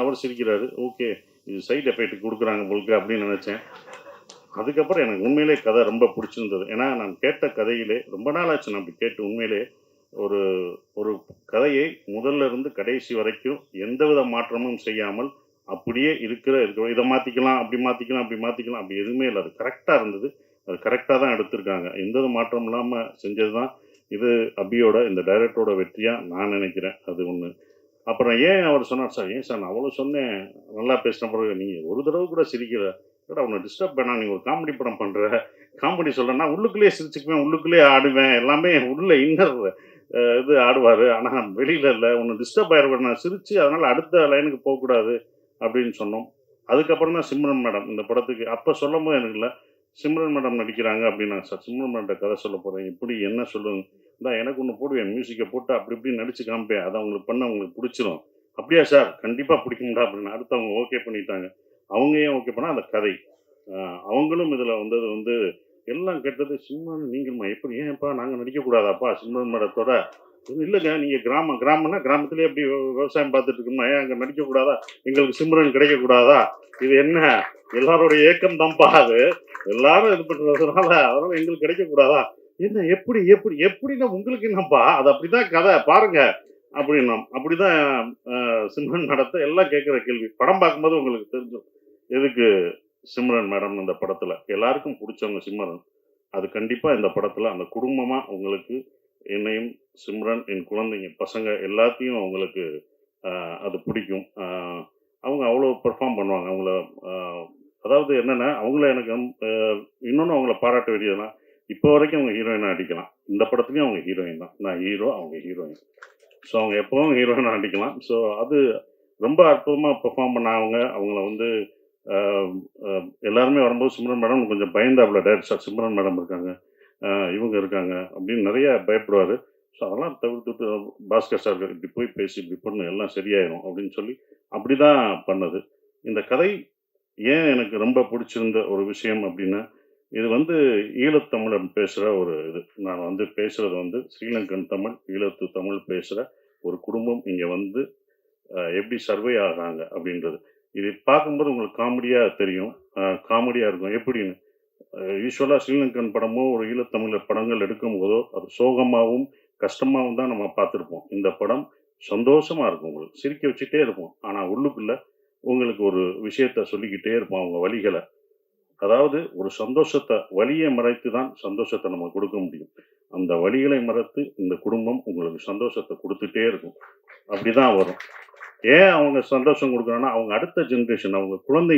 அவர் சிரிக்கிறாரு. ஓகே இது side effect கொடுக்குறாங்க உங்களுக்கு அப்படின்னு நினச்சேன். அதுக்கப்புறம் எனக்கு உண்மையிலே கதை ரொம்ப பிடிச்சிருந்தது. ஏன்னா நான் கேட்ட கதையிலே ரொம்ப நாள் ஆச்சு நான் அப்படி கேட்டு உண்மையிலே ஒரு ஒரு கதையை முதல்ல இருந்து கடைசி வரைக்கும் எந்தவித மாற்றமும் செய்யாமல் அப்படியே இருக்கிற இருக்கிற இதை மாற்றிக்கலாம் அப்படி மாற்றிக்கலாம் அப்படி மாற்றிக்கலாம் அப்படி எதுவுமே இல்லை. அது கரெக்டாக இருந்தது. அது கரெக்டாக தான் எடுத்திருக்காங்க. எந்த மாற்றம் இல்லாமல் செஞ்சது தான் இது அபியோட இந்த டைரக்டரோட வெற்றியாக நான் நினைக்கிறேன். அது ஒன்று அப்புறம் ஏன் அவர் சொன்னார் சார் ஏன் சார் நான் அவ்வளோ சொன்னேன். நல்லா பேசின பிறகு நீங்கள் ஒரு தடவை கூட சிரிக்கல. கூட அவனை டிஸ்டர்ப் பண்ணா நீ ஒரு காமெடி படம் பண்ணுற காமெடி சொல்கிறேன்னா உள்ளுக்குள்ளேயே சிரிச்சுக்குவேன் உள்ளுக்குள்ளேயே ஆடுவேன். எல்லாமே உள்ள இன்னர் இது ஆடுவார். ஆனால் வெளியில் இல்லை. ஒன்று டிஸ்டர்ப் ஆயிடுவேன் நான் சிரித்து அதனால் அடுத்த லைனுக்கு போகக்கூடாது அப்படின்னு சொன்னோம். அதுக்கப்புறம் தான் சிம்ரன் மேடம் இந்த படத்துக்கு. அப்போ சொல்லும் போது எனக்கு இல்லை. சிம்ரன் மேடம் நடிக்கிறாங்க அப்படின்னா சார் சிம்ரன் மேடம் கதை சொல்ல போகிறேன் இப்படி என்ன சொல்லுங்க? இந்தா எனக்கு ஒன்று போடுவேன் மியூசிக்கை போட்டு அப்படி இப்படி நடிச்சு காமிப்பேன். அதை அவங்களுக்கு பண்ண அவங்களுக்கு பிடிச்சிரும். அப்படியா சார் கண்டிப்பாக பிடிக்கும்டா அப்படின்னு. அடுத்து அவங்க ஓகே பண்ணிட்டாங்க. அவங்க ஏன் ஓகே பண்ணால் அந்த கதை. அவங்களும் இதில் வந்தது வந்து எல்லாம் கேட்டது சிம்மன் நீங்கள்மா எப்படி? ஏன்ப்பா நாங்கள் நடிக்கக்கூடாதாப்பா சிம்ரன் மேடத்தோட? இல்லைங்க நீங்கள் கிராமம் கிராமம்னா கிராமத்திலே எப்படி விவசாயம் பார்த்துட்டு இருக்கோம்னா ஏன் அங்கே நடிக்கக்கூடாதா? எங்களுக்கு சிம்ரன் கிடைக்கக்கூடாதா? இது என்ன? எல்லாரோட ஏக்கம் தான்ப்பா அது. எல்லாரும் இது பண்ணுறதுனால அதனால் எங்களுக்கு கிடைக்கக்கூடாதா? என்ன எப்படி எப்படி எப்படின்னா உங்களுக்கு என்னப்பா? அது அப்படிதான் கதை. பாருங்க. அப்படின்னா அப்படிதான் சிம்ரன் நடத்த எல்லாம் கேட்குற கேள்வி. படம் பார்க்கும்போது உங்களுக்கு தெரிஞ்சும் எதுக்கு சிம்ரன் மேடம் இந்த படத்தில்? எல்லாருக்கும் பிடிச்சவங்க சிம்ரன். அது கண்டிப்பாக இந்த படத்தில் அந்த குடும்பமாக உங்களுக்கு என்னையும் சிம்ரன் என் குழந்தைங்க பசங்க எல்லாத்தையும் அவங்களுக்கு அது பிடிக்கும். அவங்க அவ்வளோ பெர்ஃபார்ம் பண்ணுவாங்க. அவங்கள அதாவது என்னென்னா அவங்கள எனக்கு இன்னொன்று அவங்கள பாராட்ட வேண்டியதுன்னா இப்போ வரைக்கும் அவங்க ஹீரோயினாக அடிக்கலாம் இந்த படத்துலையும் அவங்க ஹீரோயின் தான். நான் ஹீரோ அவங்க ஹீரோயின் ஸோ அவங்க எப்பவும் ஹீரோயினாக அடிக்கலாம் ஸோ அது ரொம்ப அற்புதமாக பெர்ஃபார்ம் பண்ண அவங்க. அவங்கள வந்து எல்லாருமே வரும்போது சிம்ரன் மேடம் கொஞ்சம் பயந்தாப்புல டேட் சார் சிம்ரன் மேடம் இருக்காங்க. இவங்க இருக்காங்க. அப்படின்னு நிறைய பயப்படுவார். ஸோ அதெல்லாம் தவிர்த்துட்டு பாஸ்கர் சார் இப்படி போய் பேசி இப்படி பண்ணு எல்லாம் சரியாயிரும் அப்படின்னு சொல்லி அப்படி தான் பண்ணது. இந்த கதை ஏன் எனக்கு ரொம்ப பிடிச்சிருந்த ஒரு விஷயம் அப்படின்னா இது வந்து ஈழத்தமிழன் பேசுகிற ஒரு இது. நான் வந்து பேசுகிறது வந்து ஸ்ரீலங்கன் தமிழ் ஈழத்து தமிழ் பேசுகிற ஒரு குடும்பம் இங்கே வந்து எப்படி சர்வே ஆகிறாங்க அப்படின்றது. இது பார்க்கும்போது உங்களுக்கு காமெடியாக தெரியும். காமெடியாக இருக்கும். எப்படின்னு? யூஸ்வலாக ஸ்ரீலங்கன் படமோ ஒரு ஈழத்தமிழர் படங்கள் எடுக்கும் போதோ அது சோகமாகவும் கஷ்டமாகவும் தான் நம்ம பார்த்துருப்போம். இந்த படம் சந்தோஷமாக இருக்கும் உங்களுக்கு. சிரிக்க வச்சுட்டே இருப்போம் ஆனால் உள்ளுக்குள்ளே உங்களுக்கு ஒரு விஷயத்த சொல்லிக்கிட்டே இருப்போம் அவங்க வழிகளை. அதாவது ஒரு சந்தோஷத்தை வலியை மறைத்து தான் சந்தோஷத்தை நம்ம கொடுக்க முடியும். அந்த வழிகளை மறைத்து இந்த குடும்பம் உங்களுக்கு சந்தோஷத்தை கொடுத்துட்டே இருக்கும். அப்படிதான் வரும். ஏன் அவங்க சந்தோஷம் கொடுக்குறாங்கன்னா அவங்க அடுத்த ஜென்ரேஷன் அவங்க குழந்தை